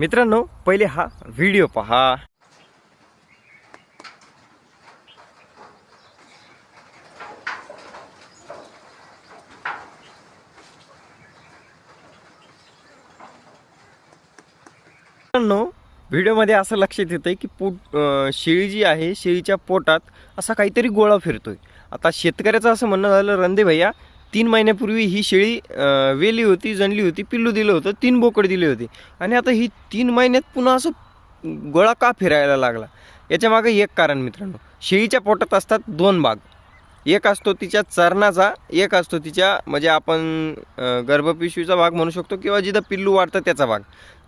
मित्रांनो पहिले हा व्हिडिओ पहा. मित्रांनो व्हिडिओमध्ये असं लक्षात येतं की पोट शेळी जी आहे शेळीच्या पोटात असा काहीतरी गोळा फिरतोय. आता शेतकऱ्याचं असं म्हणणं झालं रंदे भैया तीन महिन्यापूर्वी ही शेळी वेली होती जणली होती पिल्लू दिलं होतं तीन बोकड दिले होते. आणि आता ही तीन महिन्यात पुन्हा असं गोळा का फिरायला लागला? याच्यामागे एक कारण मित्रांनो. शेळीच्या पोटात असतात दोन भाग. एक असतो तिच्या चरणाचा एक असतो तिच्या म्हणजे आपण गर्भपिशवीचा भाग म्हणू शकतो किंवा जिथं पिल्लू वाढतं त्याचा भाग.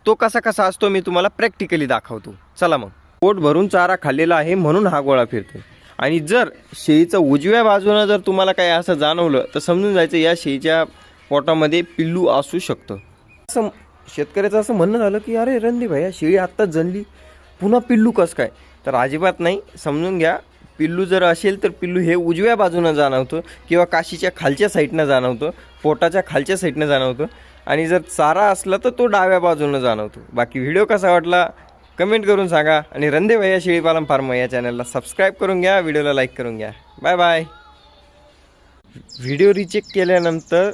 तो कसा कसा असतो मी तुम्हाला प्रॅक्टिकली दाखवतो. चला मग. पोट भरून चारा खाल्लेला आहे म्हणून हा गोळा फिरतो आणि जर शेळीचं उजव्या बाजूनं जर तुम्हाला काही असं जाणवलं तर समजून जायचं या शेळीच्या पोटामध्ये पिल्लू असू शकतं. असं शेतकऱ्याचं असं म्हणणं झालं की अरे रणदीप भैया शेळी आत्ताच जणली पुन्हा पिल्लू कसं काय? तर अजिबात नाही. समजून घ्या पिल्लू जर असेल तर पिल्लू हे उजव्या बाजूनं जाणवतं किंवा काशीच्या खालच्या साईडनं जाणवतं पोटाच्या खालच्या साईडनं जाणवतं. आणि जर चारा असला तर तो डाव्या बाजूनं जाणवतो. बाकी व्हिडिओ कसा वाटला कमेंट करून सांगा आणि रंदे भैया शेळीपालन फार्म या चॅनलला सबस्क्राईब करून घ्या व्हिडिओला लाईक करून घ्या. बाय बाय व्हिडिओ रिचेक केल्यानंतर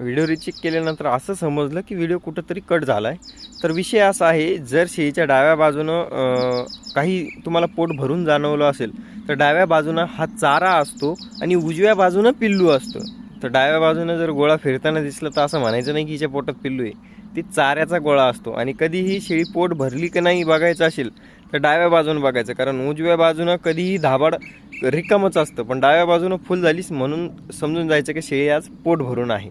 व्हिडिओ रिचेक केल्यानंतर असं समजलं की व्हिडिओ कुठंतरी कट झाला आहे तर विषय असा आहे जर शेळीच्या डाव्या बाजूनं काही तुम्हाला पोट भरून जाणवलं असेल तर डाव्या बाजूनं हा चारा असतो आणि उजव्या बाजूनं पिल्लू असतं. तर डाव्या बाजूनं जर गोळा फिरताना दिसलं तर असं म्हणायचं नाही की हिच्या पोटात पिल्लू आहे. ती चाऱ्याचा गोळा असतो आणि कधीही शेळी पोट भरली की नाही बघायचं असेल तर डाव्या बाजूनं बघायचं. कारण उजव्या बाजूनं कधीही धाबाड रिकामच असतं. पण डाव्या बाजूनं फुल झालीस म्हणून समजून जायचं की शेळी आज पोट भरून आहे.